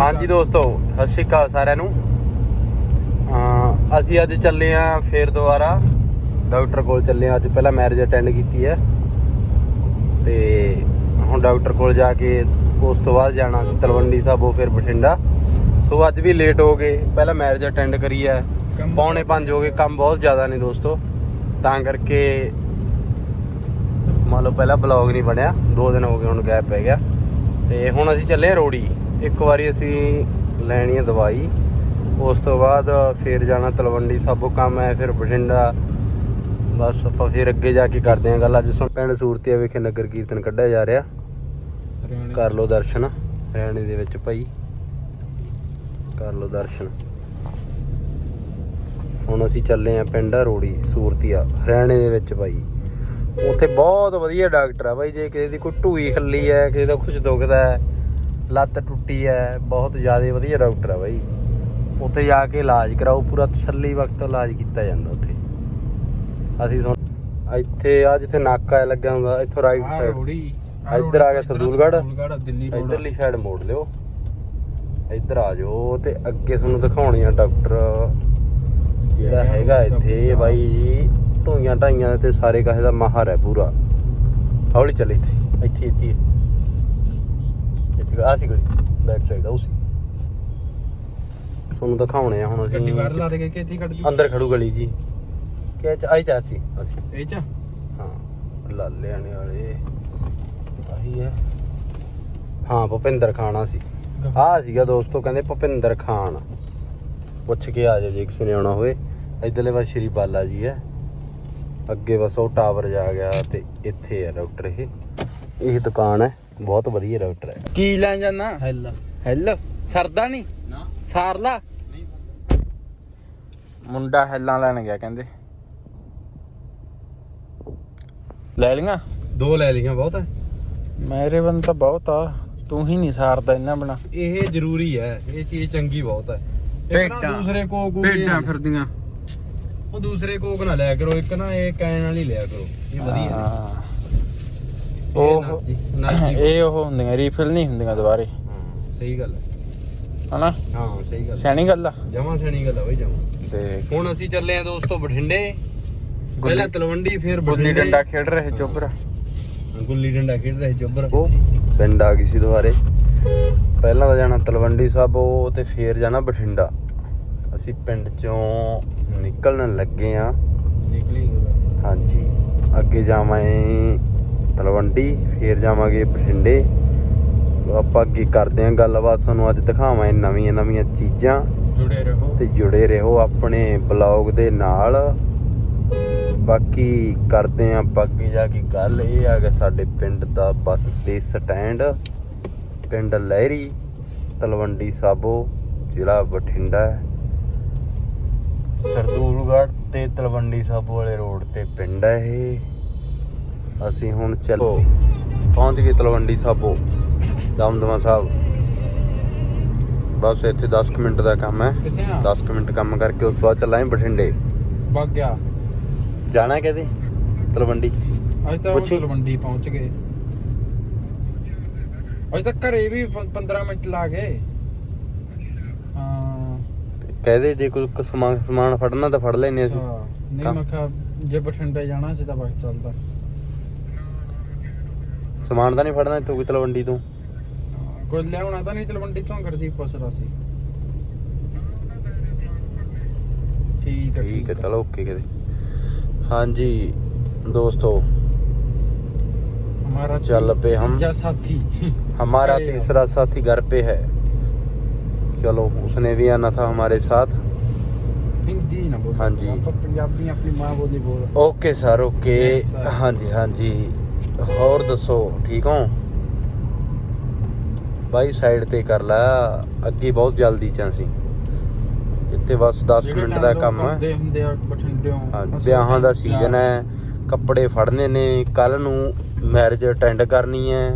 ਹਾਂਜੀ ਦੋਸਤੋ ਸਤਿ ਸ਼੍ਰੀ ਅਕਾਲ ਸਾਰਿਆਂ ਨੂੰ। ਅਸੀਂ ਅੱਜ ਚੱਲੇ ਆ ਫੇਰ ਦੁਬਾਰਾ। ਡਾਕਟਰ ਕੋਲ ਚੱਲੇ ਆ ਅੱਜ ਪਹਿਲਾਂ ਮੈਰਿਜ ਅਟੈਂਡ ਕੀਤੀ ਹੈ। ਤੇ ਹੁਣ ਡਾਕਟਰ ਕੋਲ ਜਾ ਕੇ ਉਸ ਤੋਂ ਬਾਅਦ ਜਾਣਾ ਸੀ ਤਲਵੰਡੀ ਸਾਬੋ ਫਿਰ ਬਠਿੰਡਾ। ਸੋ ਅੱਜ ਵੀ ਲੇਟ ਹੋ ਗਏ ਪਹਿਲਾਂ ਮੈਰਿਜ ਅਟੈਂਡ ਕਰੀ ਹੈ। ਪੌਣੇ 5 ਹੋ ਗਏ ਕੰਮ ਬਹੁਤ ਜ਼ਿਆਦਾ ਨੇ ਦੋਸਤੋ। ਤਾਂ ਕਰਕੇ ਮੰਨ ਲਓ ਪਹਿਲਾਂ ਬਲੌਗ ਨਹੀਂ ਬਣਿਆ ਦੋ ਦਿਨ ਹੋ ਗਏ ਹੁਣ ਗੈਪ ਪੈ ਗਿਆ। ਤੇ ਹੁਣ ਅਸੀਂ ਚੱਲੇ ਰੋੜੀ। ਇੱਕ ਵਾਰੀ ਅਸੀਂ ਲੈਣੀ ਹੈ ਦਵਾਈ ਉਸ ਤੋਂ ਬਾਅਦ ਫਿਰ ਜਾਣਾ ਤਲਵੰਡੀ ਸਾਬੋ ਕੰਮ ਹੈ ਫਿਰ ਬਠਿੰਡਾ ਬਸ ਆਪਾਂ ਫਿਰ ਅੱਗੇ ਜਾ ਕੇ ਕਰਦੇ ਹਾਂ ਗੱਲ। ਅੱਜ ਸੁਣ ਪਿੰਡ ਸੂਰਤੀਆ ਵਿਖੇ ਨਗਰ ਕੀਰਤਨ ਕੱਢਿਆ ਜਾ ਰਿਹਾ। ਕਰ ਲਓ ਦਰਸ਼ਨ ਹਰਿਆਣੇ ਦੇ ਵਿੱਚ ਭਾਈ। ਕਰ ਲਓ ਦਰਸ਼ਨ। ਹੁਣ ਅਸੀਂ ਚੱਲੇ ਆਂ ਪਿੰਡ ਰੋੜੀ ਸੂਰਤੀਆ ਹਰਿਆਣੇ ਦੇ ਵਿੱਚ ਭਾਈ। ਉੱਥੇ ਬਹੁਤ ਵਧੀਆ ਡਾਕਟਰ ਆ ਭਾਈ ਜੇ ਕਿਸੇ ਦੀ ਕੋਈ ਢੂਈ ਖੱਲੀ ਹੈ ਕਿਸੇ ਦਾ ਕੁਝ ਦੁਖਦਾ ਹੈ ਲੱਤ ਟੁੱਟੀ ਹੈ ਬਹੁਤ ਜ਼ਿਆਦਾ ਵਧੀਆ ਡਾਕਟਰ ਆ ਭਾਈ ਉੱਥੇ ਜਾ ਕੇ ਇਲਾਜ ਕਰਾਓ ਪੂਰਾ ਤਸੱਲੀ ਵਕਤ ਇਲਾਜ ਕੀਤਾ ਜਾਂਦਾ ਉੱਥੇ। ਅਸੀਂ ਇੱਥੇ ਆ ਜਿੱਥੇ ਨਾਕਾ ਹੈ ਲੱਗਾ ਹੁੰਦਾ ਇੱਥੋਂ ਰਾਈਟ ਸਾਈਡ ਇੱਧਰ ਆ ਗਿਆ ਰੋਡ। ਇਧਰਲੀ ਸਾਈਡ ਮੋੜ ਲਿਓ। ਇੱਧਰ ਆ ਜਾਓ ਤੇ ਅੱਗੇ ਤੁਹਾਨੂੰ ਦਿਖਾਉਣੀ ਆ ਡਾਕਟਰ। ਜਿਹੜਾ ਹੈਗਾ ਇੱਥੇ ਬਾਈ ਢੂਈਆਂ ਢਾਈਆਂ ਤੇ ਸਾਰੇ ਕਾਹੇ ਦਾ ਮਾਹਰ ਹੈ ਪੂਰਾ। ਹੌਲੀ ਚੱਲ ਇੱਥੇ ਇੱਥੇ ਇੱਥੇ। ਇੱਥੇ ਆ ਸੀ ਗਲੀ ਬੈਕ ਸਾਈਡ ਆਉ ਸੀ। ਤੁਹਾਨੂੰ ਦਿਖਾਉਣੇ ਆ ਹੁਣ ਗੱਡੀ ਬਾਹਰ ਲਾ ਅਸੀਂ ਦੇ ਕੇ ਇੱਥੇ ਹੀ ਖੜ ਜੂ। ਅੰਦਰ ਖੜੂ ਗਲੀ ਜੀ। ਕਿ ਚ ਆਈ ਚਾ ਸੀ ਅਸੀਂ ਇਹ ਚ? ਹਾਂ ਲਾਲਿਆਣੇ ਵਾਲੇ। ਆਹੀ ਹੈ ਹਾਂ ਭੁਪਿੰਦਰ ਖਾਣਾ ਸੀ। ਆ। ਸੀਗਾ ਦੋਸਤੋ ਕਹਿੰਦੇ ਭੁਪਿੰਦਰ ਖਾਨ। ਪੁੱਛ ਕੇ ਆ ਜਾ ਜੇ ਕਿਸੇ ਨੇ ਆਉਣਾ ਹੋਵੇ। ਇਧਰਲੇ ਪਾਸੇ ਸ਼੍ਰੀ ਬਾਲਾ ਜੀ ਹੈ ਅੱਗੇ ਬਸ ਉਹ ਟਾਵਰ ਜਾ ਗਿਆ ਤੇ ਇੱਥੇ ਹੈ ਡਾਕਟਰ ਇਹ। ਇਹ ਦੁਕਾਨ ਹੈ ਬਹੁਤ ਵਧੀਆ ਡਾਕਟਰ ਹੈ। ਕੀ ਲੈਣ ਜਾਣਾ? ਹੈਲਾ ਹੈਲ ਸਰਦਾ ਨਹੀਂ? ਨਾ। ਸਾਰ ਲਾ। ਮੁੰਡਾ ਹੈਲਾਂ ਲੈਣ ਗਿਆ ਕਹਿੰਦੇ। ਲੈ ਲਈਆਂ? ਦੋ ਲੈ ਲਈਆਂ ਬਹੁਤ ਹੈ। ਮੇਰੇ ਬੰਨ ਤਾਂ ਬਹੁਤ ਆ। ਤੂੰ ਹੀ ਨਹੀਂ ਸਾਰਦਾ ਇਹਨਾਂ ਬਣਾ ਇਹ ਜ਼ਰੂਰੀ ਹੈ। ਇਹ ਚੀਜ਼ ਚੰਗੀ ਬਹੁਤ ਹੈ। ਭੇਡਾਂ। ਦੂਸਰੇ ਕੋਕ ਭੇਡਾਂ ਫਿਰਦੀਆਂ। ਉਹ ਦੂਸਰੇ ਕੋਕ ਨਾ ਲਿਆ ਕਰੋ। ਇੱਕ ਨਾ ਇਹ ਕੈਨ ਵਾਲੀ ਲਿਆ ਕਰੋ। ਇਹ ਵਧੀਆ ਉਹ ਇਹ ਉਹ ਹੁੰਦੀਆਂ ਰੀਫਿਲ ਨਹੀਂ ਹੁੰਦੀਆਂ ਦੁਬਾਰੇ। ਸਹੀ ਗੱਲ ਹੈ। ਹਨਾ? ਹਾਂ ਸਹੀ ਗੱਲ ਸਿਆਣੀ ਗੱਲ ਆ। ਜਮਾ ਸਣੀ ਗੱਲ ਆ ਬਈ ਜਮਾ। ਤੇ ਹੁਣ ਅਸੀਂ ਚੱਲੇ ਆ ਦੋਸਤੋ ਬਠਿੰਡੇ। ਪਹਿਲਾਂ ਤਲਵੰਡੀ ਫਿਰ ਗੁੱਲੀ ਡੰਡਾ ਖੇਡ ਰਹੇ ਚੋਬਰ। ਗੁੱਲੀ ਡੰਡਾ ਖੇਡ ਰਹੇ ਜੱਬਰ ਉਹ ਪਿੰਡ ਆ ਗਈ ਸੀ ਦੁਬਾਰੇ। ਪਹਿਲਾਂ ਤਾਂ ਜਾਣਾ ਤਲਵੰਡੀ ਸਾਬੋ ਤੇ ਫੇਰ ਜਾਣਾ ਬਠਿੰਡਾ। ਅਸੀਂ ਪਿੰਡ ਚੋਂ ਨਿਕਲਣ ਲੱਗੇ ਆ ਨਿਕਲੀ ਹਾਂਜੀ। ਅੱਗੇ ਜਾਵਾਂਗੇ ਤਲਵੰਡੀ ਫੇਰ ਜਾਵਾਂਗੇ ਬਠਿੰਡੇ। ਆਪਾਂ ਅੱਗੇ ਕਰਦੇ ਆਂ ਗੱਲਬਾਤ ਤੁਹਾਨੂੰ ਅੱਜ ਦਿਖਾਵਾਂਗੇ ਨਵੀਆਂ ਨਵੀਆਂ ਚੀਜ਼ਾਂ। ਜੁੜੇ ਰਹੋ। ਤੇ ਜੁੜੇ ਰਹੋ ਆਪਣੇ ਬਲੌਗ ਦੇ ਨਾਲ। ਬਾਕੀ ਕਰਦੇ ਆਂ ਅੱਗੇ ਜਾ ਕੇ ਗੱਲ। ਇਹ ਆ ਕਿ ਸਾਡੇ ਪਿੰਡ ਦਾ ਬੱਸ ਤੇ ਸਟੈਂਡ। ਪਿੰਡ ਲਹਿਰੀ ਤਲਵੰਡੀ ਸਾਬੋ ਜ਼ਿਲ੍ਹਾ ਬਠਿੰਡਾ। ਸਰਦੂਲਗੜ੍ਹ ਤੇ ਤਲਵੰਡੀ ਸਾਬੋ ਵਾਲੇ ਰੋਡ ਤੇ ਪਿੰਡ ਹੈ ਇਹ। ਅਸੀਂ ਹੁਣ ਚੱਲੋ ਪਹੁੰਚ ਗਏ ਤਲਵੰਡੀ ਸਾਬੋ ਦਮਦਮਾ ਸਾਹਿਬ। ਬਸ ਇੱਥੇ 10 ਕੁ ਮਿੰਟ ਦਾ ਕੰਮ ਹੈ। ਕਿੱਥੇ ਆ? 10 ਕੁ ਮਿੰਟ ਕੰਮ ਕਰਕੇ ਉਸ ਤੋਂ ਬਾਅਦ ਚੱਲਾਂਗੇ ਬਠਿੰਡੇ। ਵਗ ਗਿਆ। ਜਾਣਾ ਕਿਤੇ? ਤਲਵੰਡੀ? ਅੱਜ ਤਾਂ ਤਲਵੰਡੀ ਪਹੁੰਚ ਗਏ। ਅੱਜ ਤੱਕ ਘਰੇ ਵੀ 15 ਮਿੰਟ ਲਾ ਗਏ। ਹਾਂ। ਕਹਦੇ ਜੇ ਕੋਈ ਸਮਾਨ ਸਮਾਨ ਫੜਨਾ ਤਾਂ ਫੜ ਲੈਨੇ ਅਸੀਂ। ਨਹੀਂ ਮੈਂ ਕਿਹਾ ਜੇ ਬਠਿੰਡੇ ਜਾਣਾ ਸੀ ਤਾਂ ਬਸ ਚੱਲਦਾ। ਸਮਾਨ ਤਾਂ ਨਹੀਂ ਫੜਨਾ ਇੱਥੋਂ ਕੋਈ ਤਲਵੰਡੀ ਤੋਂ ਹਾਂ, ਕੋਈ ਲਿਆਉਣਾ ਤਾਂ ਨਹੀਂ ਤਲਵੰਡੀ ਤੋਂ ਗੁਰਦੀਪ ਪੁੱਛਦਾ ਸੀ ਠੀਕ ਹੈ ਠੀਕ ਹੈ ਚਲੋ ਓਕੇ ਕਿਤੇ ਹਾਂਜੀ ਦੋਸਤੋ हमारा चल पे हम। तीजा साथी हमारा अरे यार। तीसरा साथी घर पे है चलो उसने भी आना था हमारे साथ हिंदी ना बोल हाँ जी। आप पंजाबी अपनी माँ बोली बोल okay sir okay Yes, sir. ਹਾਂਜੀ ਹਾਂਜੀ ਹੋਰ ਦੱਸੋ ਠੀਕ ਹੋ? ਬਾਈ ਸਾਈਡ ਤੇ ਕਰ ਲੈ ਅੱਗੇ ਬਹੁਤ ਜਲਦੀ ਚ ਅਸੀਂ। ਇੱਥੇ ਬਸ 10 ਜਿਹੜੇ ਮਿੰਟ ਦਾ ਕੰਮ ਹੈ ਹੁੰਦੇ ਆ ਬਠਿੰਡਿਓਂ ਵਿਆਹਾਂ ਦਾ ਸੀਜ਼ਨ ਹੈ ਕੱਪੜੇ ਫੜਨੇ ਨੇ ਕੱਲ ਨੂੰ ਮੈਰਿਜ ਅਟੈਂਡ ਕਰਨੀ ਹੈ।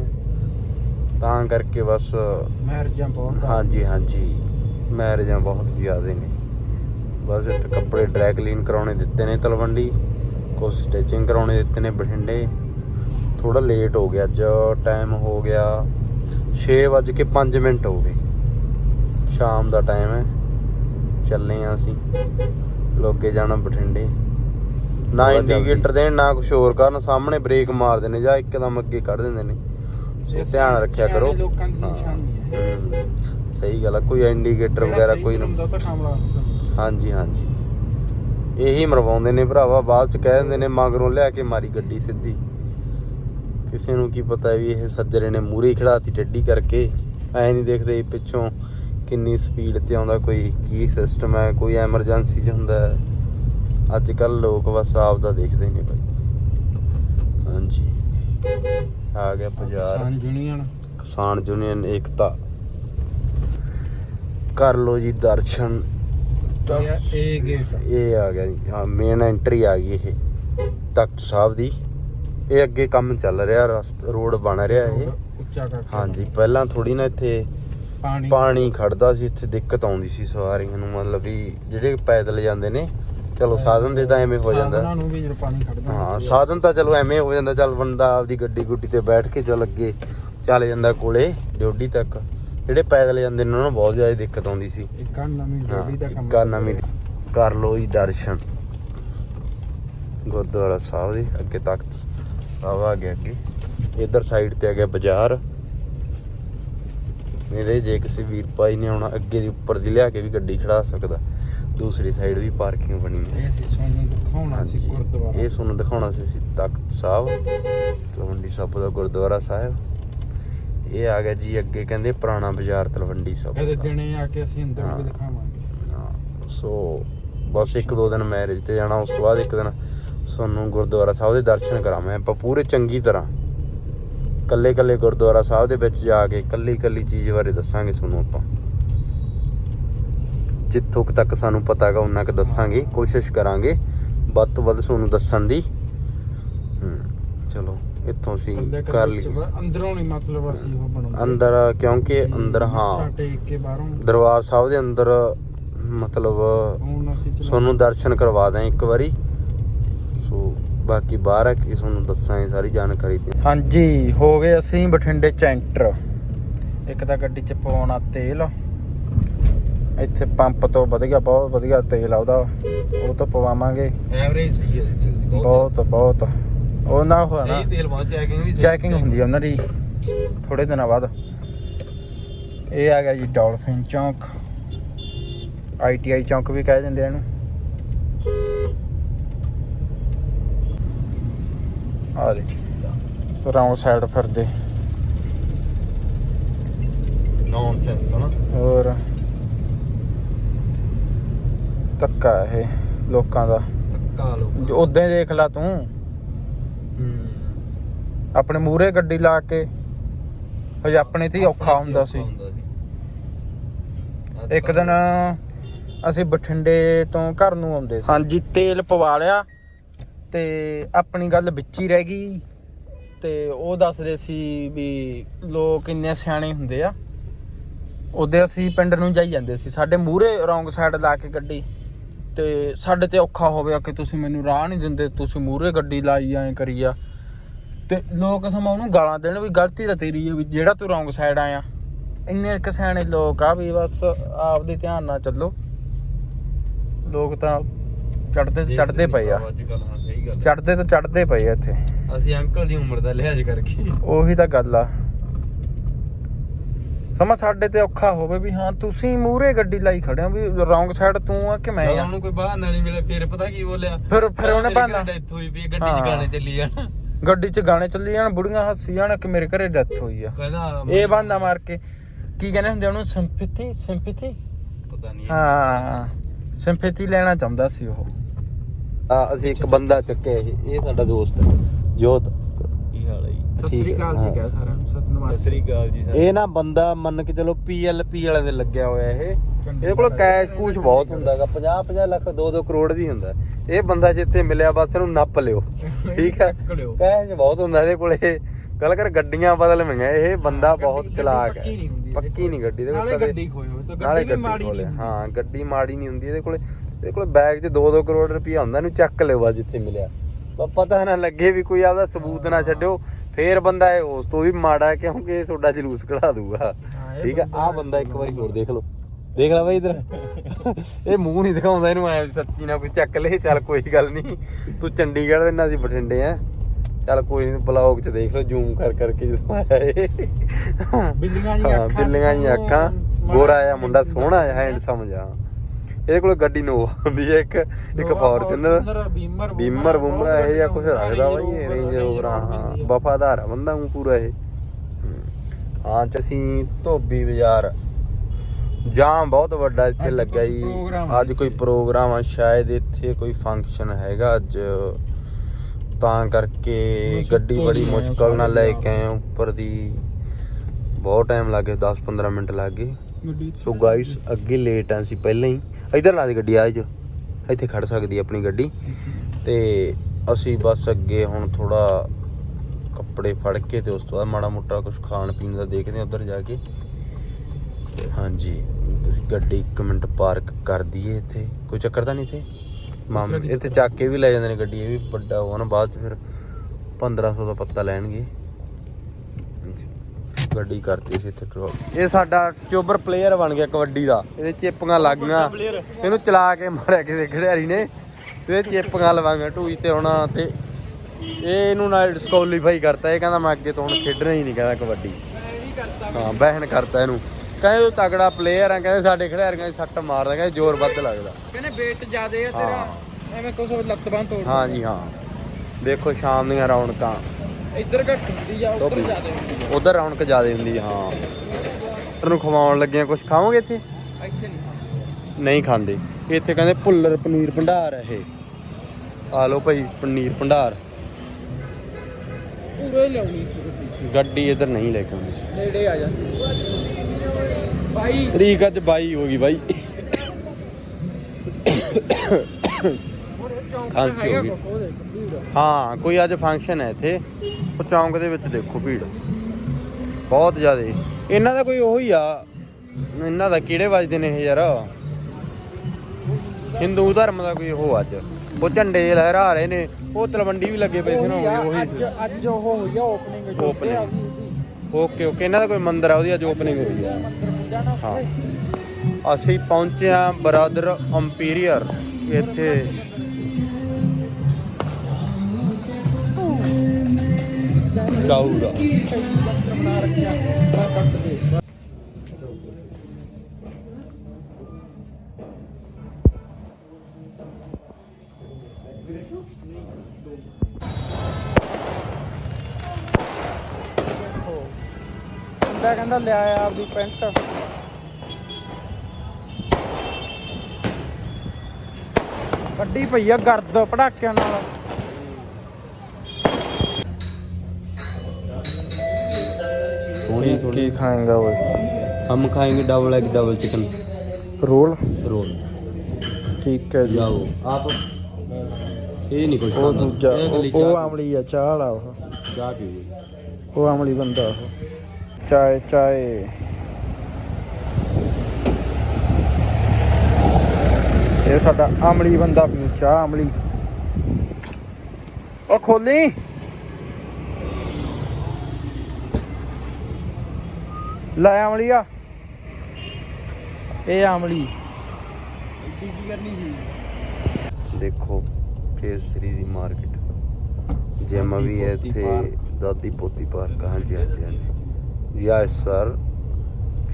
ਤਾਂ ਕਰਕੇ ਬਸ ਮੈਰਿਜਾਂ ਬਹੁਤ। ਹਾਂਜੀ ਹਾਂਜੀ ਮੈਰਿਜਾਂ ਬਹੁਤ ਜ਼ਿਆਦਾ ਨੇ। ਬਸ ਇੱਥੇ ਕੱਪੜੇ ਡਰਾਈ ਕਲੀਨ ਕਰਾਉਣੇ ਦਿੱਤੇ ਨੇ ਤਲਵੰਡੀ ਕੁਝ ਸਟਿਚਿੰਗ ਕਰਾਉਣੇ ਦਿੱਤੇ ਨੇ ਬਠਿੰਡੇ। ਥੋੜਾ ਲੇਟ ਹੋ ਗਿਆ ਅੱਜ ਟਾਈਮ ਹੋ ਗਿਆ 6:05 ਮਿੰਟ ਹੋ ਗਏ। ਸ਼ਾਮ ਦਾ ਟਾਈਮ ਹੈ। ਚੱਲੇ ਆ ਅਸੀਂ। ਲੋਕੇ ਜਾਣਾ ਬਠਿੰਡੇ। ਨਾ। ਇੰਡੀਕੇਟਰ ਦੇਣ ਨਾ ਕੁਝ ਹੋਰ ਕਰਨ। ਸਾਹਮਣੇ ਬ੍ਰੇਕ ਮਾਰਦੇ ਨੇ ਜਾਂ ਇੱਕਦਮ ਅੱਗੇ ਕੱਢ ਦਿੰਦੇ ਨੇ। ਸੋ ਧਿਆਨ ਰੱਖਿਆ ਕਰੋ। ਸਿਆਣੇ ਲੋਕਾਂ ਦੀ ਹਾਂ। ਨਿਸ਼ਾਨੀ ਹੈ। ਹਮ, ਸਹੀ ਗੱਲ ਆ। ਕੋਈ ਇੰਡੀਕੇਟਰ ਵਗੈਰਾ ਕੋਈ ਨਾ ਹੁੰਦਾ ਤਾਂ ਕਾਮਲਾ ਹੁੰਦਾ ਹਾਂਜੀ ਹਾਂਜੀ। ਇਹੀ ਮਰਵਾਉਂਦੇ ਨੇ ਭਰਾਵਾ। ਬਾਅਦ ਚ ਕਹਿ ਦਿੰਦੇ ਨੇ ਮਗਰੋਂ ਲਿਆ ਕੇ ਮਾਰੀ ਗੱਡੀ ਸਿੱਧੀ। ਕਿਸੇ ਨੂੰ ਕੀ ਪਤਾ ਵੀ ਇਹ ਸੱਜਰੇ ਨੇ ਮੂਰੇ ਖੜਾਤੀ ਟੱਡੀ ਕਰਕੇ। ਐ ਨਹੀਂ ਦੇਖਦੇ ਪਿੱਛੋਂ ਕਿੰਨੀ ਸਪੀਡ ਤੇ ਆਉਂਦਾ ਕੋਈ ਕੀ ਸਿਸਟਮ ਹੈ ਕੋਈ ਐਮਰਜੈਂਸੀ ਚ ਹੁੰਦਾ ਹੈ। ਅੱਜ ਕੱਲ ਲੋਕ ਬਸ ਆਪ ਦਾ ਦੇਖਦੇ ਨੇ ਭਾਈ ਹਾਂਜੀ। ਆ ਗਿਆ ਬਾਜ਼ਾਰ। ਕਿਸਾਨ ਯੂਨੀਅਨ। ਕਿਸਾਨ ਯੂਨੀਅਨ ਏਕਤਾ। ਕਰ ਲੋ ਜੀ ਦਰਸ਼ਨ। ਇਹ ਇਹ ਗੇਟ ਇਹ ਆ ਗਿਆ ਜੀ। ਹਾਂ ਮੇਨ ਐਂਟਰੀ ਆ ਗਈ ਇਹ। ਤਖਤ ਸਾਹਿਬ ਦੀ। ਇਹ ਅੱਗੇ ਕੰਮ ਚੱਲ ਰਿਹਾ ਰਸਤਾ ਰੋਡ ਬਣ ਰਿਹਾ ਇਹ। ਉੱਚਾ ਕਰਕੇ ਹਾਂਜੀ ਪਹਿਲਾਂ ਥੋੜੀ ਨਾ ਇੱਥੇ ਪਾਣੀ। ਪਾਣੀ ਖੜਦਾ ਸੀ ਇੱਥੇ ਦਿੱਕਤ ਆਉਂਦੀ ਸੀ ਸਵਾਰੀਆਂ ਨੂੰ ਮਤਲਬ ਵੀ ਜਿਹੜੇ ਪੈਦਲ ਜਾਂਦੇ ਨੇ ਚਲੋ ਸਾਧਨ ਦੇ ਤਾਂ ਐਵੇਂ ਹੋ ਜਾਂਦਾ। ਸਾਧਨਾਂ ਨੂੰ ਵੀ ਜਦੋਂ ਪਾਣੀ ਖੜਦਾ ਹਾਂ ਸਾਧਨ ਤਾਂ ਚਲੋ ਐਵੇਂ ਹੋ ਜਾਂਦਾ ਚੱਲ ਬੰਦਾ ਆਪਦੀ ਗੱਡੀ ਗੁੱਡੀ ਤੇ ਬੈਠ ਕੇ ਚੱਲ ਅੱਗੇ ਚੱਲ ਜਾਂਦਾ ਕੋਲੇ ਡਿਊਟੀ ਤੱਕ। ਜਿਹੜੇ ਪੈਦਲ ਜਾਂਦੇ ਨੇ ਉਹਨਾਂ ਨੂੰ ਬਹੁਤ ਜ਼ਿਆਦਾ ਦਿੱਕਤ ਆਉਂਦੀ ਸੀ। ਇੱਕ ਨਵੀਂ ਡੋਲੀ ਦਾ ਕੰਮ ਨਵੀਂ ਕਰ ਲੋ ਜੀ ਦਰਸ਼ਨ। ਗੁਰਦੁਆਰਾ ਸਾਹਿਬ ਦੇ ਅੱਗੇ ਤਖਤ ਸਾਹਿਬ ਆ ਗਿਆ ਅੱਗੇ। ਇਧਰ ਸਾਈਡ ਤੇ ਆ ਗਿਆ ਬਾਜ਼ਾਰ। ਇਹਦੇ ਜੇ ਕਿਸੇ ਵੀਰ ਭਾਈ ਨੇ ਆਉਣਾ ਅੱਗੇ ਦੀ ਉੱਪਰ ਦੀ ਲਿਆ ਕੇ ਵੀ ਗੱਡੀ ਖੜਾ ਸਕਦਾ। ਦੂਸਰੀ ਸਾਈਡ ਵੀ ਪਾਰਕਿੰਗ ਬਣੀ ਹੈ। ਇਹ ਸੀ ਦਿਖਾਉਣਾ ਸੀ ਗੁਰਦੁਆਰਾ। ਇਹ ਤੁਹਾਨੂੰ ਦਿਖਾਉਣਾ ਸੀ ਅਸੀਂ ਤਖਤ ਸਾਹਿਬ ਤਲਵੰਡੀ ਸਾਬੋ ਦਾ ਗੁਰਦੁਆਰਾ ਸਾਹਿਬ। ਇਹ ਆ ਗਿਆ ਜੀ ਅੱਗੇ ਕਹਿੰਦੇ ਪੁਰਾਣਾ ਬਾਜ਼ਾਰ ਤਲਵੰਡੀ ਸਾਬੋ ਕਦੇ। ਦਿਨੇ ਆ ਕੇ ਅਸੀਂ ਅੰਦਰ ਵੀ। ਦਿਖਾਵਾਂਗੇ। ਹਾਂ, ਸੋ ਬਸ ਇੱਕ ਦੋ ਦਿਨ ਮੈਰਿਜ ਤੇ ਜਾਣਾ ਉਸ ਤੋਂ ਬਾਅਦ ਇੱਕ ਦਿਨ ਤੁਹਾਨੂੰ ਗੁਰਦੁਆਰਾ ਸਾਹਿਬ ਦੇ ਦਰਸ਼ਨ ਕਰਾਵਾਂ। ਆਪਾਂ ਪੂਰੇ ਚੰਗੀ ਤਰ੍ਹਾਂ ਕੱਲੇ ਕੱਲੇ ਗੁਰਦੁਆਰਾ ਸਾਹਿਬ ਦੇ ਵਿੱਚ ਜਾ ਕੇ ਕੱਲੀ ਕੱਲੀ ਚੀਜ਼ ਬਾਰੇ ਦੱਸਾਂਗੇ ਤੁਹਾਨੂੰ ਆਪਾਂ। ਜਿੱਥੋਂ ਤੱਕ ਸਾਨੂੰ ਪਤਾ ਹੈਗਾ ਉਹਨਾਂ ਕੁ ਦੱਸਾਂਗੇ ਕੋਸ਼ਿਸ਼ ਕਰਾਂਗੇ। ਵੱਧ ਤੋਂ ਵੱਧ ਤੁਹਾਨੂੰ ਦੱਸਣ ਦੀ। ਹੂੰ ਚਲੋ ਇੱਥੋਂ ਅਸੀਂ ਕਰ ਲਈ ਅੰਦਰੋਂ ਨਹੀਂ ਮਤਲਬ ਅਸੀਂ ਉਹ ਬਣਾਉਂਦੇ। ਅੰਦਰ ਕਿਉਂਕਿ ਅੰਦਰ ਹਾਂ। ਦਰਬਾਰ ਸਾਹਿਬ ਦੇ ਅੰਦਰ ਮਤਲਬ ਤੁਹਾਨੂੰ ਦਰਸ਼ਨ ਕਰਵਾ ਦਾਂ ਇੱਕ ਵਾਰੀ। ਸੋ ਬਾਕੀ ਬਾਹਰ ਆ ਕੇ ਤੁਹਾਨੂੰ ਦੱਸਾਂਗੇ ਸਾਰੀ ਜਾਣਕਾਰੀ ਤੇ। ਹਾਂਜੀ ਹੋ ਗਏ ਅਸੀਂ ਬਠਿੰਡੇ ਚ ਐਂਟਰ ਇੱਕ ਤਾਂ ਗੱਡੀ ਚ ਪਾਉਣਾ ਤੇਲ। ਇੱਥੇ ਪੰਪ ਤੋਂ ਵਧੀਆ ਬਹੁਤ ਵਧੀਆ ਤੇਲ ਆ ਉਹਦਾ। ਉਹ ਤੋਂ ਪਵਾਵਾਂਗੇ। ਐਵਰੇਜ ਸਹੀ ਹੈ ਬਹੁਤ ਬਹੁਤ ਉਹ ਨਾ ਹੋਇਆ ਨਾ। ਤੇਲ ਬਹੁਤ ਚੈਕਿੰਗ ਵੀ ਚੈਕਿੰਗ ਹੁੰਦੀ ਆ ਉਹਨਾਂ ਦੀ। ਥੋੜੇ ਦਿਨਾਂ ਬਾਅਦ। ਇਹ ਆ ਗਿਆ ਜੀ ਡਾਲਫਿਨ ਚੌਂਕ। ਆਈਟੀਆਈ ਚੌਂਕ ਵੀ ਕਹਿ ਦਿੰਦੇ ਆ ਇਹਨੂੰ। ਆ ਲੈ ਰੌਂਗ ਸਾਈਡ ਫਿਰਦੇ। ਨੌਨਸੈਂਸ ਹਨਾ? ਹੋਰ? ਧੱਕਾ ਇਹ ਲੋਕਾਂ ਦਾ। ਧੱਕਾ ਲੋਕ ਉਦਾਂ ਹੀ ਦੇਖ ਲਾ ਤੂੰ। ਆਪਣੇ ਮੂਹਰੇ ਗੱਡੀ ਲਾ ਕੇ ਹਜੇ ਆਪਣੇ ਤੇ ਹੀ ਔਖਾ ਹੁੰਦਾ ਸੀ। ਇੱਕ ਦਿਨ ਅਸੀਂ ਬਠਿੰਡੇ ਤੋਂ ਘਰ ਨੂੰ ਆਉਂਦੇ ਸੀ। ਹਾਂਜੀ ਤੇਲ ਪਵਾ ਲਿਆ। ਤੇ ਆਪਣੀ ਗੱਲ ਵਿੱਚ ਹੀ ਰਹਿ ਗਈ ਤੇ ਉਹ ਦੱਸਦੇ ਸੀ ਵੀ ਲੋਕ ਇੰਨੇ ਸਿਆਣੇ ਹੁੰਦੇ ਆ। ਉਹਦੇ ਅਸੀਂ ਪਿੰਡ ਨੂੰ ਜਾਈ ਜਾਂਦੇ ਸੀ। ਸਾਡੇ ਮੂਹਰੇ ਰੌਂਗ ਸਾਈਡ ਲਾ ਕੇ ਗੱਡੀ ਤੇ ਸਾਡੇ ਤੇ ਔਖਾ ਹੋ ਗਿਆ ਕਿ ਤੁਸੀਂ ਮੈਨੂੰ ਰਾਹ ਨਹੀਂ ਦਿੰਦੇ, ਤੁਸੀਂ ਮੂਹਰੇ ਗੱਡੀ ਲਾਈ ਐਂ ਕਰੀ ਆ। ਤੇ ਲੋਕ ਸਮਾਂ ਉਹਨੂੰ ਗਾਲਾਂ ਦੇਣ ਵੀ ਗਲਤੀ ਤਾਂ ਤੇਰੀ ਹੈ ਵੀ ਜਿਹੜਾ ਤੂੰ ਰੌਂਗ ਸਾਈਡ ਆਇਆ। ਇੰਨੇ ਇੱਕ ਸਿਆਣੇ ਲੋਕ ਆ ਵੀ ਬਸ ਆਪਦੇ ਧਿਆਨ ਨਾਲ ਚੱਲੋ। ਲੋਕ ਤਾਂ ਚੜਦੇ ਤੇ ਚੜਦੇ ਪਏ ਆ। ਅੱਜ ਕੱਲ ਹਾਂ ਸਹੀ ਗੱਲ ਚੜਦੇ ਤਾਂ ਚੜਦੇ ਪਏ ਆ ਇੱਥੇ। ਅਸੀਂ ਅੰਕਲ ਦੀ ਉਮਰ ਦਾ ਲਿਹਾਜ਼ ਕਰਕੇ। ਉਹੀ ਤਾਂ ਗੱਲ ਆ। ਸਮਾਂ ਸਾਡੇ ਤੇ ਔਖਾ ਹੋਵੇ ਵੀ ਹਾਂ ਤੁਸੀਂ ਮੂਹਰੇ ਗੱਡੀ ਲਾਈ ਖੜੇ ਹੋ ਵੀ ਰੌਂਗ ਸਾਈਡ ਤੂੰ ਆ ਕਿ ਮੈਂ ਆ? ਉਹਨੂੰ ਕੋਈ ਬਹਾਨਾ ਨਹੀਂ ਮਿਲਿਆ ਫਿਰ ਪਤਾ ਕੀ ਬੋਲਿਆ? ਫਿਰ ਫਿਰ ਉਹਨੇ ਬਹਾਨਾ ਡੈਥ ਹੋਈ ਵੀ ਗੱਡੀ। 'ਚ ਗਾਣੇ ਚੱਲੀ ਜਾਣ। ਗੱਡੀ 'ਚ ਗਾਣੇ ਚੱਲੀ ਜਾਣ ਬੁੜੀਆਂ ਹੱਸੀ ਜਾਣ ਕਿ ਮੇਰੇ ਘਰੇ ਡੈਥ ਹੋਈ ਆ। ਕਹਿੰਦਾ ਇਹ ਬਹਾਨਾ ਮਾਰ ਕੇ। ਕੀ ਕਹਿੰਦੇ ਹੁੰਦੇ ਉਹਨੂੰ? ਸਿੰਪੈਥੀ ਸਿੰਪੈਥੀ ਪਤਾ ਨਹੀਂ ਹਾਂ। ਸਿੰਪੈਥੀ ਲੈਣਾ ਚਾਹੁੰਦਾ ਸੀ ਉਹ। ਆ ਅਸੀਂ ਇੱਕ ਬੰਦਾ ਚੱਕਿਆ ਇਹ ਇਹ ਸਾਡਾ ਦੋਸਤ ਹੈ ਜੋਤ। ਕੀ ਹਾਲ ਹੈ ਸਤਿ ਸ੍ਰੀ ਅਕਾਲ ਜੀ ਕਹਿ ਸਾਰਿਆਂ ਨੂੰ ਸਤਿ ਨਮਸਤੇ ਅਕਾਲ। ਜੀ ਇਹ ਨਾ। ਬੰਦਾ ਮੰਨ ਕੇ ਚਲੋ ਪੀਐਲਪੀ ਵਾਲਿਆਂ ਦੇ ਲੱਗਿਆ ਹੋਇਆ ਇਹ। ਇਹਦੇ ਕੋਲ ਕੈਸ਼ ਕੂਸ਼ ਬਹੁਤ ਹੁੰਦਾਗਾ 50 50 ਲੱਖ 2 2 ਕਰੋੜ ਵੀ ਹੁੰਦਾ। ਇਹ ਬੰਦਾ ਜਿੱਥੇ ਮਿਲਿਆ ਬਸ ਇਹਨੂੰ ਨੱਪ ਲਿਓ। ਠੀਕ ਹੈ। ਕੈਸ਼ ਬਹੁਤ ਹੁੰਦਾ ਇਹਦੇ ਕੋਲ। ਗੱਲ ਕਰ ਗੱਡੀਆਂ ਬਦਲਵੀਆਂ ਇਹ ਬੰਦਾ ਬਹੁਤ ਚਲਾਕ ਹੈ। ਪੱਕੀ ਨਹੀਂ ਗੱਡੀ ਦੇ ਨਾਲੇ ਗੱਡੀ ਖੋਈ ਹੋਵੇ ਤਾਂ ਗੱਡੀ ਵੀ ਮਾੜੀ ਨਹੀਂ ਹਾਂ ਗੱਡੀ ਮਾੜੀ ਨਹੀਂ ਹੁੰਦੀ ਇਹਦੇ ਕੋਲੇ ਇਹਦੇ ਕੋਲੇ ਬੈਗ 'ਚ 2-2 ਕਰੋੜ ਰੁਪਇਆ ਹੁੰਦਾ ਇਹਨੂੰ ਚੱਕ ਲਿਓ ਬਸ ਜਿੱਥੇ ਮਿਲਿਆ। ਬ- ਪਤਾ ਨਾ ਲੱਗੇ ਵੀ ਕੋਈ ਆਪਦਾ ਸਬੂਤ ਨਾ ਛੱਡਿਓ ਫੇਰ ਬੰਦਾ ਇਹ ਉਸ ਤੋਂ ਵੀ ਮਾੜਾ ਕਿਉਂਕਿ ਇਹ ਤੁਹਾਡਾ ਜਲੂਸ ਕਢਾ ਦੂਗਾ। ਠੀਕ ਹੈ ਆਹ ਬੰਦਾ ਇੱਕ ਵਾਰੀ ਹੋਰ ਦੇਖ ਲਓ। ਦੇਖ ਲੈ ਬਾਈ ਇਧਰ। ਇਹ ਮੂੰਹ ਨਹੀਂ ਦਿਖਾਉਂਦਾ ਇਹਨੂੰ ਐ ਸੱਚੀ ਨਾ ਕੋਈ ਚੱਕ ਲੈ ਚੱਲ ਕੋਈ ਗੱਲ ਨਹੀਂ। ਤੂੰ ਚੰਡੀਗੜ੍ਹ ਇਹਨਾਂ ਦੀ ਬਠਿੰਡੇ ਆ ਚੱਲ ਕੋਈ ਨਹੀਂ ਬਲੌਗ ਚ ਦੇਖ ਲਓ ਜ਼ੂਮ ਕਰ ਕਰਕੇ ਜਦੋਂ ਆਇਆ ਇਹ। ਬਿੱਲੀਆਂ ਹਾਂ, ਅੱਖਾਂ ਬਿੱਲੀਆਂ ਸਾਨੂੰ ਅੱਖਾਂ। ਗੋਰਾ ਆ ਮੁੰਡਾ ਸੋਹਣਾ ਆ ਹੈਂਡਸਮ ਜਾ ਇਹਦੇ ਕੋਲ ਗੱਡੀ ਨੋਵਾ ਹੁੰਦੀ ਹੈ ਇੱਕ ਇੱਕ ਫੋਰਚੂਨਰ ਬੀਮਰ ਬੀਮਰ ਬੁਮਰਾ ਇਹ ਜਿਹਾ ਕੁਝ ਰੱਖਦਾ ਬਾਈ ਇਹ ਰੇਂਜ ਰੋਵਰ ਹਾਂ। ਵਫਾਦਾਰ ਆ ਬੰਦਾ ਹੂੰ ਪੂਰਾ ਇਹ। ਹਮ। ਹਾਂ ਚ ਅਸੀਂ ਧੋਬੀ ਬਾਜ਼ਾਰ। ਜਾਮ ਬਹੁਤ ਵੱਡਾ ਇੱਥੇ ਅੱਜ ਲੱਗਾ ਕੁਛ ਜੀ। ਪ੍ਰੋਗਰਾਮ ਆ ਅੱਜ ਕੋਈ ਪ੍ਰੋਗਰਾਮ ਆ ਸ਼ਾਇਦ ਇੱਥੇ ਕੋਈ ਫੰਕਸ਼ਨ ਹੈਗਾ ਅੱਜ। ਤਾਂ ਕਰਕੇ ਗੱਡੀ ਬੜੀ ਆ ਮੁਸ਼ਕਲ ਨਾਲ ਲੈ ਕੇ ਆਏ ਆ ਉੱਪਰ ਦੀ ਬਹੁਤ ਟਾਈਮ ਲੱਗੇ 10-15 ਮਿੰਟ ਲੱਗ ਸੋ ਗਾਇਸ ਅੱਗੇ ਲੇਟ ਆ ਅਸੀਂ ਪਹਿਲਾਂ ਹੀ। ਇਧਰ ਲਾ ਦੀ ਗੱਡੀ ਆ ਜੋ ਇੱਥੇ ਖੜ ਸਕਦੀ ਆਪਣੀ ਗੱਡੀ। ਤੇ ਅਸੀਂ ਬਸ ਅੱਗੇ ਹੁਣ ਥੋੜਾ ਕੱਪੜੇ ਫੜ ਕੇ ਤੇ ਉਸ ਤੋਂ ਬਾਅਦ ਮਾੜਾ ਮੋਟਾ ਕੁਝ ਖਾਣ ਪੀਣ ਦਾ ਦੇਖਦੇ ਹਾਂ ਉੱਧਰ ਜਾ ਕੇ। ਹਾਂਜੀ ਤੁਸੀਂ ਗੱਡੀ 1 ਮਿੰਟ ਪਾਰਕ ਕਰ ਦਈਏ ਇੱਥੇ। ਕੋਈ ਚੱਕਰ ਤਾਂ ਨਹੀਂ ਇੱਥੇ? ਮਾਮ ਇੱਥੇ ਚੱਕ ਕੇ ਵੀ ਲੈ ਜਾਂਦੇ ਨੇ ਗੱਡੀ ਇਹ ਵੀ ਵੱਡਾ ਹੋਣਾ ਬਾਅਦ ਚ ਫਿਰ 1500 ਦਾ ਪੱਤਾ ਲੈਣਗੇ। ਗੱਡੀ ਕਰਤੀ ਸੀ ਇੱਥੇ ਡ੍ਰੌਪ ਇਹ ਸਾਡਾ ਚੋਬਰ ਪਲੇਅਰ ਬਣ ਗਿਆ ਕਬੱਡੀ ਦਾ। ਇਹਦੇ ਚੇਪੀਆਂ ਲੱਗ ਗਈਆਂ। ਇਹਨੂੰ ਚਲਾ ਕੇ ਮਾਰਿਆ ਕਿਸੇ ਖਿਡਾਰੀ ਨੇ। ਇਹਦੇ ਚੇਪੀਆਂ ਲਵਾਂਗਾ ਢੂਈ ਤੇ ਹੁਣ ਤੇ ਇਹ ਇਹਨੂੰ ਨਾਲ ਡਿਸਕੁਆਲੀਫਾਈ ਕਰਤਾ। ਇਹ ਕਹਿੰਦਾ ਮੈਂ ਅੱਗੇ ਤੋਂ ਹੁਣ ਖੇਡਣਾ ਹੀ ਨਹੀਂ ਕਹਿੰਦਾ ਕਬੱਡੀ। ਹਾਂ ਬਹਿਨ ਕਰਤਾ ਇਹਨੂੰ। ਕਹਿੰਦੇ ਤੂੰ ਤਗੜਾ ਪਲੇਅਰ ਆ ਕਹਿੰਦੇ ਸਾਡੇ ਖਿਡਾਰੀਆਂ 'ਚ ਸੱਟ ਮਾਰਦਾ ਕਹਿੰਦੇ ਜ਼ੋਰ ਵੱਧ ਲੱਗਦਾ। ਕਹਿੰਦੇ weight ਜ਼ਿਆਦੇ ਆ ਤੇਰਾ ਐਵੇਂ ਕੁਛ ਲੱਤ ਬਾਂਹ ਤੋੜ ਹਾਂ ਜੀ ਹਾਂ। ਦੇਖੋ ਸ਼ਾਮ ਦੀਆਂ ਰੌਣਕਾਂ। ਇੱਧਰ ਘੱਟ ਹੁੰਦੀ ਆ ਉੱਧਰ। ਜ਼ਿਆਦੇ ਹੁੰਦੀ ਉਧਰ ਰੌਣਕ ਜ਼ਿਆਦਾ ਹੁੰਦੀ ਹਾਂ। ਉੱਧਰ ਨੂੰ ਖਵਾਉਣ ਲੱਗੇ ਕੁਝ ਖਾਓਗੇ ਇੱਥੇ? ਇੱਥੇ ਨਹੀਂ ਨਹੀਂ ਖਾਂਦੇ। ਇੱਥੇ ਕਹਿੰਦੇ ਭੁੱਲਰ ਪਨੀਰ ਭੰਡਾਰ ਹੈ ਇਹ। ਆ ਲਓ ਭਾਈ ਪਨੀਰ ਭੰਡਾਰ। ਪੂਰਾ ਲਿਆਉਣੀ ਸੀ ਗੱਡੀ ਇੱਧਰ ਨਹੀਂ ਲੈ ਕੇ ਆਉਂਦੀ। ਨੇੜੇ ਆ ਭਾਈ ਤਰੀਕ ਅੱਜ 22 ਹੋ ਗਈ ਬਾਈ। ਖਾਂਸੀ ਹੋ ਗਈ। ਹਾਂ ਕੋਈ ਅੱਜ ਫੰਕਸ਼ਨ ਹੈ ਇੱਥੇ। ਉਹ ਚੌਂਕ ਦੇ ਵਿੱਚ ਦੇਖੋ ਭੀੜ। ਬਹੁਤ ਜ਼ਿਆਦਾ। ਇਹਨਾਂ ਦਾ ਕੋਈ ਉਹੀ ਆ। ਇਹਨਾਂ ਦਾ ਕਿਹੜੇ ਵੱਜਦੇ ਨੇ ਇਹ ਯਾਰ? ਹਿੰਦੂ ਧਰਮ ਦਾ ਕੋਈ ਉਹ ਅੱਜ। ਉਹ ਝੰਡੇ ਜਿਹੇ ਲਹਿਰਾ ਰਹੇ ਨੇ। ਉਹ ਤਲਵੰਡੀ ਵੀ ਲੱਗੇ ਪਏ ਸੀ ਨਾ ਉਹੀ ਅੱਜ ਅੱਜ ਉਹ ਹੋਈ ਆ ਓਪਨਿੰਗ ਓਕੇ ਓਕੇ ਇਹਨਾਂ ਦਾ ਕੋਈ ਮੰਦਿਰ ਆ ਉਹਦੀ ਅੱਜ ਓਪਨਿੰਗ ਹੋਈ ਆ। ਹਾਂ। ਅਸੀਂ ਪਹੁੰਚੇ ਆ ਬਰਾਦਰ ਅੰਪੀਰੀਅਰ ਇੱਥੇ। ਚਾਹੂਗਾ ਕਹਿੰਦਾ ਲਿਆ ਆਪਦੀ ਪੈਂਟ। ਗੱਡੀ ਪਈ ਆ ਗਰਦ ਪੜਾਕਿਆਂ ਨਾਲ ਥੋੜੀ ਕੀ ਖਾਏਗਾ ਓਏ हम खाएंगे double egg double chicken roll roll ਠੀਕ ਹੈ ਜੀ जाओ आप ये नहीं कुछ ਉਹ खाना। ਦੂਜਾ ये गली ਉਹ- ਉਹ चाय- ਆਮਲੀ ਆ ਚਾਹ ਵਾਲਾ ਉਹ चाय पीओगे ਉਹ ਆਮਲੀ ਬੰਦਾ ਉਹ ਚਾਏ ਚਾਏ ਇਹ ਸਾਡਾ ਆਮਲੀ ਬੰਦਾ ਪੀਊ ਚਾਹ ਆਮਲੀ। ਉਹ ਖੋਲੀ। ਲੈ ਆਮਲੀ ਆ। ਇਹ ਆਮਲੀ। ਦੇਖੋ ਫੇਸ 3 ਦੀ ਮਾਰਕੀਟ। ਜਿਮ ਵੀ ਹੈ ਇੱਥੇ। ਦਾਦੀ ਪੋਤੀ ਪਾਰਕ ਹਾਂਜੀ ਹਾਂਜੀ ਹਾਂਜੀ। ਯਸ ਸਰ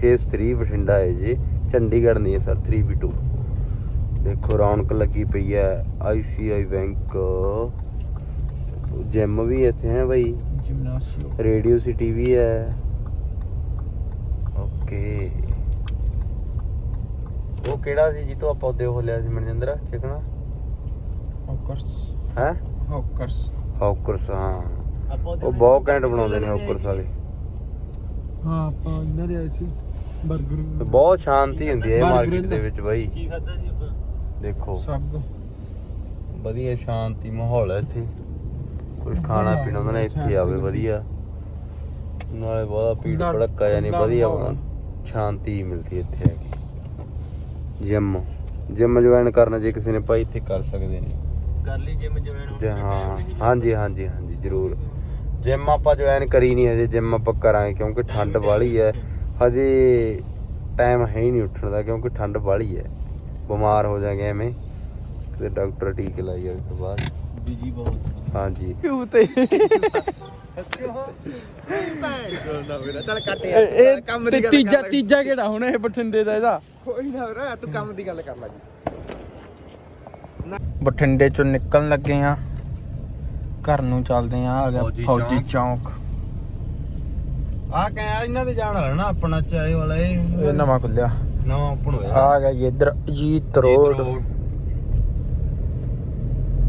ਫੇਸ 3 ਬਠਿੰਡਾ ਹੈ ਜੀ। ਚੰਡੀਗੜ੍ਹ ਨਹੀਂ ਹੈ ਸਰ 3B2 ਦੇਖੋ ਰੌਣਕ ਲੱਗੀ ਪਈ ਹੈ ICI ਬੈਂਕ। ਜਿਮ ਵੀ ਇੱਥੇ ਹੈ ਭਾਈ ਜਿਮਨਾਸੀਓ ਰੇਡੀਓ ਸਿਟੀ ਵੀ ਹੈ। ਓਕੇ। ਉਹ ਕਿਹੜਾ ਸੀ ਜੀ ਤੋਂ ਆਪਾਂ ਉਹਦੇ ਉਹ ਲਿਆ ਸੀ ਮਨਜਿੰਦਰ? ਚਿਕਣਾ ਹੌਕਰਸ ਹੈ? ਹੌਕਰਸ ਹੌਕਰਸ ਹਾਂ। ਉਹ ਬਹੁਤ ਘੈਂਟ ਬਣਾਉਂਦੇ ਨੇ ਹੌਕਰਸ ਵਾਲੇ। ਹਾਂ ਆਪਾਂ ਇਹਨਾਂ ਦੇ ਆਏ ਸੀ। 버ਗਰ ਬਹੁਤ ਸ਼ਾਂਤੀ ਹੁੰਦੀ ਹੈ ਮਾਰਕੀਟ ਦੇ ਵਿੱਚ ਬਾਈ। ਕੀ ਖਾਦਾ ਜੀ? ਦੇਖੋ। ਸਭ। ਵਧੀਆ ਸ਼ਾਂਤੀ ਮਾਹੌਲ ਹੈ ਇੱਥੇ। ਕੋਈ ਖਾਣਾ ਪੀਣਾ ਉਹਨਾਂ ਨੇ ਇੱਥੇ ਆਵੇ ਵਧੀਆ। ਨਾਲੇ ਬਹੁਤਾ ਖੁੱਲ੍ਹਾ- ਭੜੱਕਾ ਖੁੱਲ੍ਹਾ ਵਧੀਆ ਸ਼ਾਂਤੀ ਮਿਲਦੀ ਇੱਥੇ ਆ ਕੇ। ਜਿਮ। ਜਿਮ ਜੁਆਇਨ ਕਰਨਾ ਜੇ ਕਿਸੇ ਨੇ ਭਾਈ ਇੱਥੇ ਕਰ ਸਕਦੇ ਨੇ। ਕਰ ਲਈ ਜਿਮ ਜਵੈਣ ਜੀ ਹਾਂ ਹਾਂਜੀ ਹਾਂਜੀ ਹਾਂਜੀ ਜ਼ਰੂਰ। ਜਿਮ ਆਪਾਂ ਜੁਆਇਨ ਕਰੀ ਨਹੀਂ ਹਜੇ ਜਿਮ ਆਪਾਂ ਕਰਾਂਗੇ ਕਿਉਂਕਿ ਠੰਡ ਵਾਲੀ ਹੈ। ਹਜੇ ਟਾਈਮ ਹੈ ਹੀ ਨਹੀਂ ਉੱਠਣ ਦਾ ਕਿਉਂਕਿ ਠੰਡ ਬਾਹਲੀ ਹੈ। ਬਿਮਾਰ ਹੋ ਜਾਗੇ ਐਵੇਂ। ਤੇ ਡਾਕਟਰ ਟੀਕੇ ਲਾਈ ਉਸ ਤੋਂ ਬਾਅਦ। ਬੀਜੀ ਬਹੁਤ। ਹਾਂਜੀ। ਕਿਉਂ ਤੇ? ਤੀਜਾ ਤੀਜਾ ਕਿਹੜਾ ਹੁਣ ਇਹ ਬਠਿੰਡੇ ਦਾ ਇਹਦਾ? ਕੋਈ ਨਾ ਵੀਰੇ ਤੂੰ ਕੰਮ ਦੀ ਗੱਲ ਕਰ ਲੈ ਜੀ। ਬਠਿੰਡੇ ਚੋਂ ਨਿਕਲਣ ਲੱਗੇ ਆ। ਘਰ ਨੂੰ ਚੱਲਦੇ ਆ ਆ ਗਿਆ ਫੌਜੀ ਚੌਂਕ। ਆ ਕਹਿਆ ਇਹਨਾਂ ਦੇ ਜਾਣ ਵਾਲਾ ਨਾ ਆਪਣਾ ਚਾਏ ਵਾਲਾ ਇਹ। ਨਵਾਂ ਖੁੱਲਿਆ ਆ ਗਿਆ ਜੀ ਇੱਧਰ ਅਜੀਤ ਰੋਡ।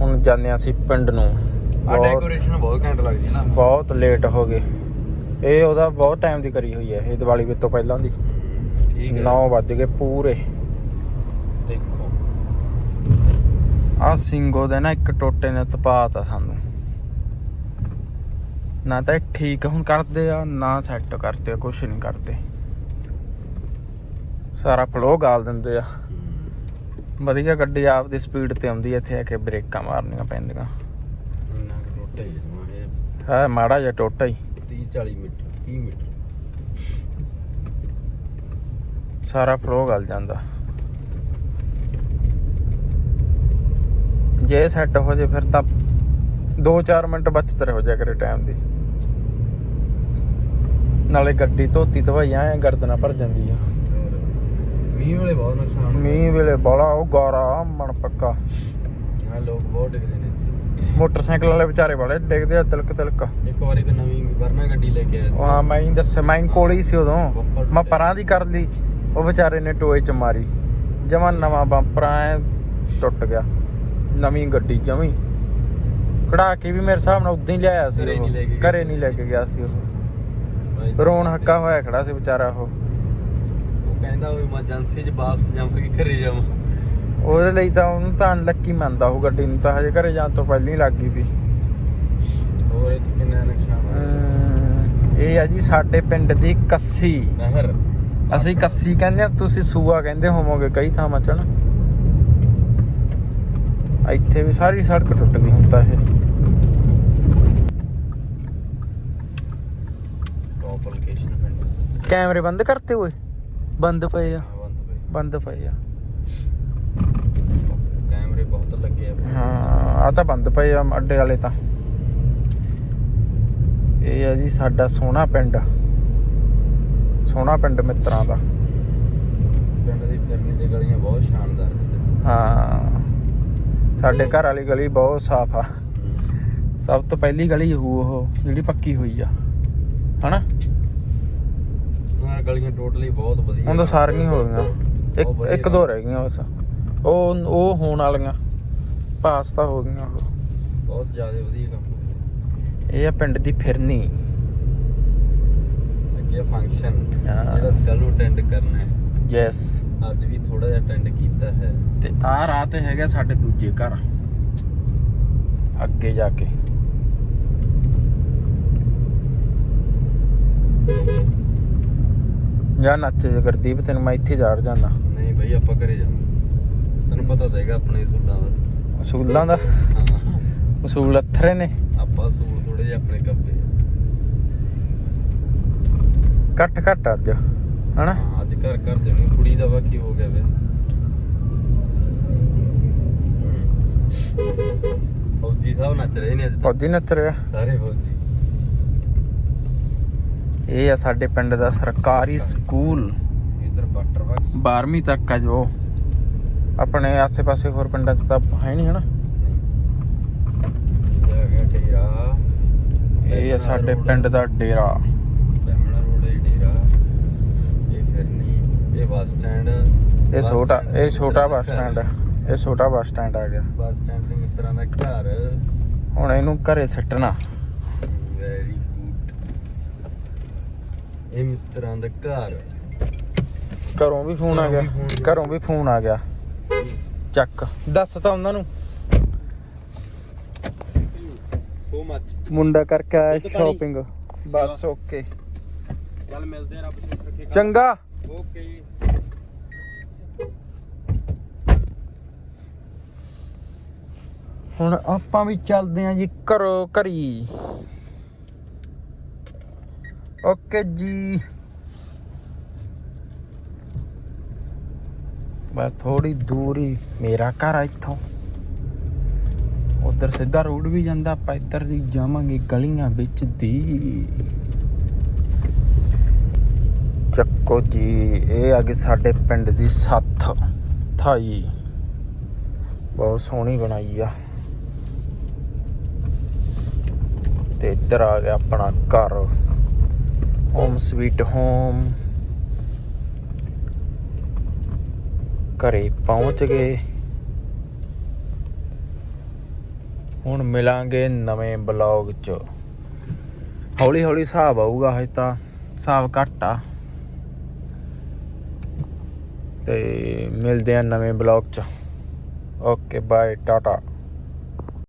ਹੁਣ ਜਾਂਦੇ ਆ ਅਸੀਂ ਪਿੰਡ ਨੂੰ। ਆ ਡੈਕੋਰੇਸ਼ਨ ਬਹੁਤ ਘੈਂਟ ਲੱਗਦੀ ਹੈ ਨਾ। ਬਹੁਤ ਲੇਟ ਹੋ ਗਏ। ਇਹ ਉਹਦਾ ਬਹੁਤ ਟਾਈਮ ਦੀ ਕਰੀ ਹੋਈ ਹੈ ਇਹ ਦੀਵਾਲੀ ਤੋਂ ਪਹਿਲਾਂ ਦੀ। ਠੀਕ ਹੈ। 9 ਵੱਜ ਗਏ ਪੂਰੇ। ਦੇਖੋ। ਆ ਸਿੰਘੋ ਦੇ ਨਾ ਇੱਕ ਟੋਟੇ ਨੇ ਤਪਾਤਾ ਸਾਨੂੰ। ਨਾ ਤਾਂ ਠੀਕ ਹੁਣ ਕਰਦੇ ਆ ਨਾ ਸੈੱਟ ਕਰਦੇ ਆ ਕੁਛ ਨਹੀਂ ਕਰਦੇ। ਸਾਰਾ ਫਲੋ ਗਾਲ ਦਿੰਦੇ ਆ। ਵਧੀਆ ਗੱਡੀ ਆਪਦੀ ਸਪੀਡ ਤੇ ਆਉਂਦੀ ਆ, ਇੱਥੇ ਆ ਕੇ ਬ੍ਰੇਕਾਂ ਮਾਰਨੀਆਂ ਪੈਂਦੀਆਂ। ਹੀ ਮਾੜਾ ਜਿਹਾ ਟੋਟਾ ਹੀ। 30 40 ਮੀਟਰ 30 ਮੀਟਰ। ਸਾਰਾ ਫਲੋ ਗਲ ਜਾਂਦਾ। ਜੇ ਸੈੱਟ ਹੋ ਜੇ ਫਿਰ ਤਾਂ 2-4 ਮਿੰਟ ਬਚਤ ਹੋ ਜਾ ਕਰੇ ਟਾਈਮ ਦੀ। ਨਾਲੇ ਗੱਡੀ ਧੋਤੀ ਧਵਾਈ ਐ ਗਰਦਨਾ ਭਰ ਜਾਂਦੀ ਆ ਮੀਂਹ ਵੇਲੇ ਬਹੁਤ ਨੁਕਸਾਨ। ਮੀਂਹ ਵੇਲੇ ਬਾਲਾ ਉਹ ਗਾਰਾ ਮਣ ਪੱਕਾ। ਹਾਂ ਲੋਕ ਬਹੁਤ ਡਿੱਗਦੇ ਨੇ ਇੱਥੇ। ਮੋਟਰਸਾਈਕਲ ਵਾਲੇ ਵਿਚਾਰੇ ਵਾਲੇ ਡਿੱਗਦੇ ਆ ਤਿਲਕ ਤਿਲਕ। ਇੱਕ ਵਾਰੀ ਇੱਕ ਨਵੀਂ ਵਰਨਾ ਗੱਡੀ ਲੈ ਕੇ ਆਇਆ ਹਾਂ ਮੈਂ ਹੀ ਦੱਸਿਆ ਮੈਂ ਹੀ ਕੋਲ ਹੀ ਸੀ ਉਦੋਂ। ਮੈਂ ਪਰਾਂ ਦੀ ਕਰ ਲਈ ਉਹ ਵਿਚਾਰੇ ਨੇ ਟੋਏ ਚ ਮਾਰੀ। ਜਮਾ ਨਵਾਂ ਬੰਪਰ ਐ ਟੁੱਟ ਗਿਆ। ਨਵੀਂ ਗੱਡੀ ਜਮੀ। ਕਢਾ ਕੇ ਵੀ ਮੇਰੇ ਹਿਸਾਬ ਨਾਲ ਉਦਾਂ ਹੀ ਲਿਆਇਆ ਸੀ ਘਰੇ। ਨਹੀਂ ਲੈ ਕੇ ਗਿਆ। ਸੀ ਉਹ। ਰੋਣ ਹੱਕਾ ਹੋਇਆ ਖੜਾ ਸੀ ਵਿਚਾਰਾ ਉਹ। ਕਹਿੰਦਾ ਉਹ ਐਮਰਜੈਂਸੀ 'ਚ ਵਾਪਸ ਜਾਵਾਂਗੇ ਘਰੇ ਜਾਵਾਂ। ਉਹਦੇ ਲਈ ਤਾਂ ਉਹਨੂੰ ਤਾਂ ਲੱਕੀ ਮੰਨਦਾ ਉਹ ਗੱਡੀ ਨੂੰ ਤਾਂ ਹਜੇ ਘਰੇ ਜਾਣ ਤੋਂ ਪਹਿਲਾਂ ਹੀ ਲੱਗ ਗਈ ਵੀ। ਹੋਰ ਇਹ ਕਿੰਨਾ ਨੁਕਸਾਨ ਅਮ, ਇਹ ਆ ਜੀ ਸਾਡੇ ਪਿੰਡ ਦੀ ਕੱਸੀ। ਨਹਿਰ। ਅਸੀਂ ਕੱਸੀ ਕਹਿੰਦੇ ਆ ਤੁਸੀਂ ਸੂਆ ਕਹਿੰਦੇ ਹੋਵੋਗੇ ਕਈ ਥਾਵਾਂ 'ਚ ਨਾ। ਇੱਥੇ ਵੀ ਸਾਰੀ ਸੜਕ ਟੁੱਟ ਗਈ ਹੁਣ ਤਾਂ ਇਹ। ਟੌਪ ਲੋਕੇਸ਼ਨ ਪਿੰਡ। ਕੈਮਰੇ ਬੰਦ ਕਰਤੇ ਹੋਏ ਬੰਦ ਪਏ ਆ। ਬੰਦ ਪਏ ਬੰਦ ਪਏ ਆ। ਕੈਮਰੇ ਬਹੁਤ ਲੱਗੇ ਆ ਹਾਂ ਆ ਤਾਂ ਬੰਦ ਪਏ ਆ ਅੱਡੇ ਵਾਲੇ ਤਾਂ। ਇਹ ਆ ਜੀ ਸਾਡਾ ਸੋਹਣਾ ਪਿੰਡ। ਸੋਹਣਾ ਪਿੰਡ ਮਿੱਤਰਾਂ ਦਾ। ਪਿੰਡ ਦੀ ਫਿਰਨੀ ਦੀ ਗਲੀਆਂ ਬਹੁਤ ਸ਼ਾਨਦਾਰ ਹਾਂ। ਸਾਡੇ ਘਰ ਵਾਲੀ ਗਲੀ ਬਹੁਤ ਸਾਫ਼ ਆ। ਸਭ ਤੋਂ ਪਹਿਲੀ ਗਲੀ ਹੋਊ ਉਹ ਜਿਹੜੀ ਪੱਕੀ ਹੋਈ ਆ। ਹਨਾ? ਗਲੀਆਂ ਟੋਟਲੀ ਬਹੁਤ ਵਧੀਆ ਹੁਣ ਤਾਂ ਸਾਰੀਆਂ ਹੀ ਹੋ ਗਈਆਂ। ਇੱਕ ਇੱਕ ਦੋ ਰਹਿ ਗਈਆਂ ਬਸ। ਉਹ ਉਹ ਹੋਣ ਵਾਲੀਆਂ। ਪਾਸ ਤਾਂ ਹੋ ਗਈਆਂ ਉਹ। ਬਹੁਤ ਜ਼ਿਆਦਾ ਵਧੀਆ ਕੰਮ ਇਹ ਆ ਪਿੰਡ ਦੀ ਫਿਰਨੀ। ਅੱਗੇ ਫੰਕਸ਼ਨ। ਜਿਹੜਾ ਕੱਲ ਅਟੈਂਡ ਕਰਨਾ ਹੈ। ਯੈਸ ਅੱਜ ਵੀ ਥੋੜਾ ਜਿਹਾ ਅਟੈਂਡ ਕੀਤਾ ਹੈ। ਤੇ ਆਹ ਰਾਹ ਤੇ ਹੈਗਾ ਸਾਡੇ ਦੂਜੇ ਘਰ। ਅੱਗੇ ਜਾ ਕੇ। ਜਾ ਨੱਚ ਗੁਰਦੀਪ ਤੈਨੂੰ ਮੈਂ ਇੱਥੇ ਜਾੜ ਜਾਂਦਾ। ਨਹੀਂ ਬਈ ਆਪਾਂ ਘਰੇ ਜਾਵਾਂਗੇ ਤੈਨੂੰ ਪਤਾ ਤਾਂ ਹੈਗਾ ਆਪਣੇ ਸੂਲਾਂ ਦਾ। ਅਸੂਲਾਂ ਦਾ? ਹਾਂ। ਅਸੂਲ ਅਥਰੇ ਨੇ। ਆਪਾਂ ਸੂਲ ਥੋੜੇ ਜਿਹਾ ਆਪਣੇ ਕੱਪੇ ਘੱਟ ਘੱਟ ਅੱਜ ਹਨਾ? ਅੱਜ ਘਰ ਘਰ ਦੇ ਨੂੰ ਕੁੜੀ ਦਾ ਬਾਕੀ ਹੋ ਗਿਆ ਵੇ। ਫੌਜੀ ਸਾਹਿਬ ਨੱਚ ਰਹੇ ਨੇ ਅੱਜ ਫੌਜੀ ਨੱਚ ਰਿਹਾ ਸਾਰੇ ਫੌਜੀ। ਇਹ ਆ ਸਾਡੇ ਪਿੰਡ ਦਾ ਸਰਕਾਰੀ ਸਕੂਲ। ਇਧਰ ਬਟਰ ਬਾਕਸ 12ਵੀਂ ਤੱਕ ਆ ਜੋ। ਆਪਣੇ ਆਸੇ-ਪਾਸੇ ਹੋਰ ਪਿੰਡਾਂ 'ਚ ਤਾਂ ਹੈ ਨਹੀਂ ਹਨਾ? ਇਹ ਆ ਡੇਰਾ। ਇਹ ਆ ਸਾਡੇ ਪਿੰਡ ਦਾ ਡੇਰਾ। ਰੋਡ ਇਹ ਡੇਰਾ। ਇਹ ਫਿਰਨੀ ਇਹ ਬੱਸ ਸਟੈਂਡ। ਇਹ ਛੋਟਾ ਇਹ ਛੋਟਾ ਬੱਸ ਸਟੈਂਡ ਇਹ ਛੋਟਾ ਬੱਸ ਸਟੈਂਡ ਆ ਗਿਆ। ਬੱਸ ਸਟੈਂਡ ਤੇ ਮਿੱਤਰਾਂ ਦਾ ਘਰ। ਹੁਣ ਇਹਨੂੰ ਘਰੇ ਛੱਟਣਾ ਵੈਰੀ ਗੁੱਡ ਇਹ ਮਿੱਤਰਾਂ ਦਾ ਘਰ। ਘਰੋਂ ਵੀ ਫੋਨ ਆ ਗਿਆ। ਘਰੋਂ ਵੀ ਫੋਨ ਆ ਗਿਆ। ਚੱਕ। ਦੱਸ ਤਾਂ ਉਹਨਾਂ ਨੂੰ। ਸੋ ਮੱਚ ਮੁੰਡਾ ਕਰਕੇ ਆਇਆ। ਸ਼ਾਪਿੰਗ ਬਸ ਓਕੇ ਚੱਲ ਮਿਲਦੇ ਆ ਰੱਬ ਜੀ ਰੱਖੇ। ਚੰਗਾ। ਓਕੇ ਹੁਣ ਆਪਾਂ ਵੀ ਚੱਲਦੇ ਆਂ ਜੀ ਘਰੋ ਘਰੀ। ਓਕੇ ਜੀ। ਬਸ ਥੋੜੀ ਦੂਰ ਹੀ, ਮੇਰਾ ਘਰ ਆ ਇੱਥੋਂ। ਉਧਰ ਸਿੱਧਾ ਰੋਡ ਵੀ ਜਾਂਦਾ, ਆਪਾਂ ਇੱਧਰ ਦੀ ਜਾਵਾਂਗੇ ਗਲੀਆਂ ਵਿੱਚ ਦੀ। ਚੱਕੋ ਜੀ, ਇਹ ਆ ਗਈ ਸਾਡੇ ਪਿੰਡ ਦੀ ਸੱਥ ਥਾਈ। ਬਹੁਤ ਸੋਹਣੀ ਬਣਾਈ ਆ। ਤੇ ਇੱਧਰ ਆ ਗਿਆ ਆਪਣਾ ਘਰ। ਹੋਮ ਸਵੀਟ ਹੋਮ ਘਰੇ ਪਹੁੰਚ ਗਏ। ਹੁਣ ਮਿਲਾਂਗੇ ਨਵੇਂ ਬਲੌਗ 'ਚ। ਹੌਲੀ ਹੌਲੀ ਹਿਸਾਬ ਆਊਗਾ ਹਜੇ ਤਾਂ, ਹਿਸਾਬ ਘੱਟ ਆ। ਤੇ ਮਿਲਦੇ ਆ ਨਵੇਂ ਬਲੌਗ 'ਚ। Okay, bye, tata.